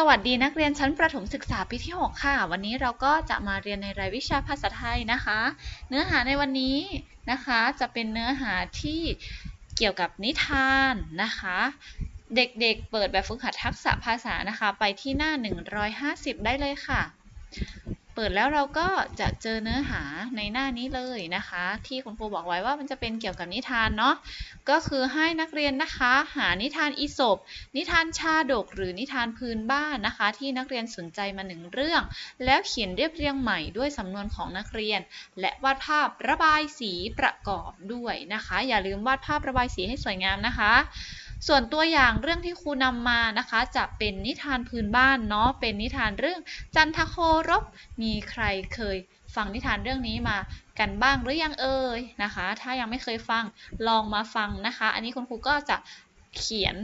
สวัสดีนักเรียนชั้นประถมศึกษาปีที่ 6 ค่ะ วันนี้เราก็จะมาเรียนในรายวิชาภาษาไทยนะคะ เนื้อหาในวันนี้นะคะจะเป็นเนื้อหาที่เกี่ยวกับนิทานนะคะ เด็กๆเปิดแบบฝึกหัดทักษะภาษานะคะ ไปที่หน้า 150 ได้เลยค่ะ เปิดแล้วเราก็จะเจอเนื้อหาในหน้านี้เลยนะคะ ที่คุณครูบอกไว้ว่ามันจะเป็นเกี่ยวกับนิทานเนาะก็คือให้นักเรียนนะคะ หานิทานอีสปนิทานชาดก หรือนิทานพื้นบ้านนะคะ ที่นักเรียนสนใจมาหนึ่งเรื่อง แล้วเขียนเรียบเรียงใหม่ด้วยสำนวนของนักเรียน และวาดภาพระบายสีประกอบด้วยนะคะ อย่าลืมวาดภาพระบายสีให้สวยงามนะคะ ส่วนตัวอย่างเรื่องที่ครูนำมานะคะ จะเป็นนิทานพื้นบ้านเนาะเป็นนิทานเรื่องจันทโครบมีใครเคยฟังนิทานเรื่องนี้มากันบ้างหรือยังเอ่ยนะคะ ถ้ายังไม่เคยฟังลองมาฟังนะคะ อันนี้คุณครูก็จะเขียน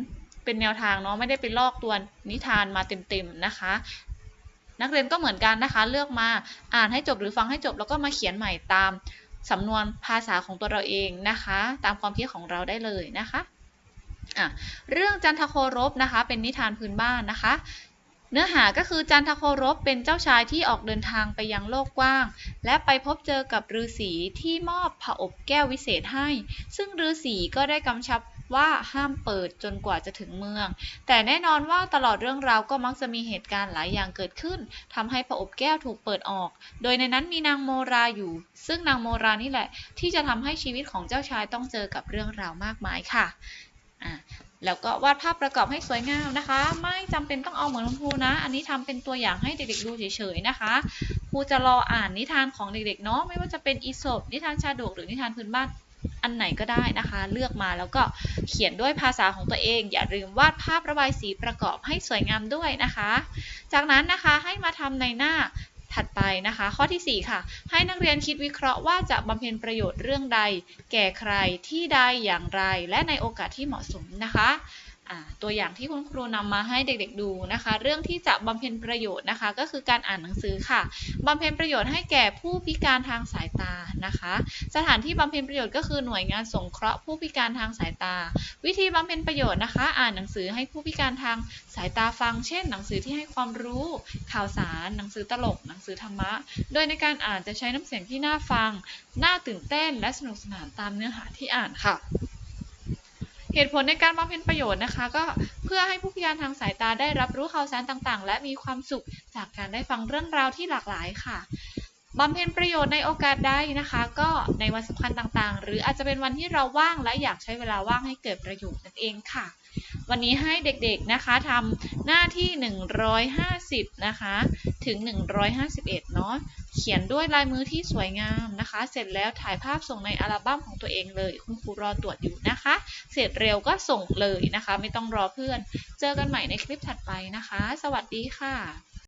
เป็นแนวทางเนาะไม่ได้ไปลอกตัวนิทานมาเต็มๆนะคะ นักเรียนก็เหมือนกันนะคะ เลือกมาอ่านให้จบหรือฟังให้จบแล้วก็มาเขียนใหม่ตามสำนวนภาษาของตัวเราเองนะคะ ตามความคิดของเราได้เลยนะคะ อะเรื่องจันทโครบนะคะ เป็นนิทานพื้นบ้านนะคะ เนื้อหาก็คือจันทโครบเป็นเจ้าชายที่ออกเดินทางไปยังโลกกว้าง และไปพบเจอกับฤาษีที่มอบผอบแก้ววิเศษให้ ซึ่งฤาษีก็ได้กำชับว่าห้ามเปิดจนกว่าจะถึงเมือง แต่แน่นอนว่าตลอดเรื่องราวก็มักจะมีเหตุการณ์หลายอย่างเกิดขึ้นทำให้ผอบแก้วถูกเปิดออก โดยในนั้นมีนางโมราอยู่ ซึ่งนางโมรานี่แหละ ที่จะทำให้ชีวิตของเจ้าชายต้องเจอกับเรื่องราวมากมายค่ะ อะแล้วก็วาดภาพประกอบให้สวยงามนะคะ ไม่จำเป็นต้องเอาเหมือนคุณครูนะ อันนี้ทำเป็นตัวอย่างให้เด็กๆดูเฉยๆนะคะครูจะรออ่านนิทานของเด็กๆเนาะไม่ว่าจะเป็นอีสปนิทานชาดกหรือนิทานพื้นบ้านอันไหนก็ได้นะคะ เลือกมาแล้วก็เขียนด้วยภาษาของตัวเอง อย่าลืมวาดภาพระบายสีประกอบให้สวยงามด้วยนะคะ จากนั้นนะคะให้มาทำในหน้า ถัดไปนะคะ ข้อที่ 4 ค่ะ ให้นักเรียนคิดวิเคราะห์ว่าจะบำเพ็ญประโยชน์เรื่องใด แก่ใครที่ใดอย่างไร และในโอกาสที่เหมาะสมนะคะ ตัวอย่างที่คุณครูนำมาให้เด็กๆดูนะคะ เรื่องที่จะบำเพ็ญประโยชน์นะคะ ก็คือการอ่านหนังสือค่ะบำเพ็ญประโยชน์ให้แก่ผู้พิการทางสายตานะคะ สถานที่บำเพ็ญประโยชน์ก็คือหน่วยงานสงเคราะห์ผู้พิการทางสายตา วิธีบำเพ็ญประโยชน์นะคะ อ่านหนังสือให้ผู้พิการทางสายตาฟัง เช่น หนังสือที่ให้ความรู้ ข่าวสาร หนังสือตลก หนังสือธรรมะ โดยในการอ่านจะใช้น้ำเสียงที่น่าฟัง น่าตื่นเต้น และสนุกสนานตามเนื้อหาที่อ่านค่ะ เหตุผลในการบำเพ็ญประโยชน์นะคะ ก็เพื่อให้ผู้พิการทางสายตาได้รับรู้ข่าวสารต่างๆ และมีความสุขจากการได้ฟังเรื่องราวที่หลากหลายค่ะบำเพ็ญประโยชน์ในโอกาสใดนะคะ ก็ในวันสำคัญต่างๆ หรืออาจจะเป็นวันที่เราว่างและอยากใช้เวลาว่างให้เกิดประโยชน์นั่นเองค่ะ วันนี้ให้เด็กๆนะคะทำหน้าที่ 150 นะคะ ถึง 151 เนาะ เขียนด้วยลายมือที่สวยงามนะคะ เสร็จแล้วถ่ายภาพส่งในอัลบั้มของตัวเองเลย คุณครูรอตรวจอยู่นะคะ เสร็จเร็วก็ส่งเลยนะคะ ไม่ต้องรอเพื่อน เจอกันใหม่ในคลิปถัดไปนะคะ สวัสดีค่ะ